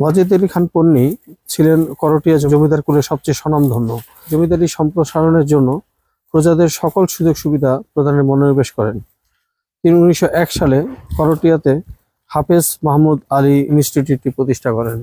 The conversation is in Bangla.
ওয়াজেদ আলী খান পন্নী ছিলেন করটিয়া জমিদার কুলের সবচেয়ে স্বনামধন্য। জমিদারি সম্প্রসারণের জন্য প্রজাদের সকল সুযোগ সুবিধা প্রদানের মনোনিবেশ করেন। তিনি উনিশশো এক সালে করটিয়াতে হাফেজ মাহমুদ আলী ইনস্টিটিউটটি প্রতিষ্ঠা করেন।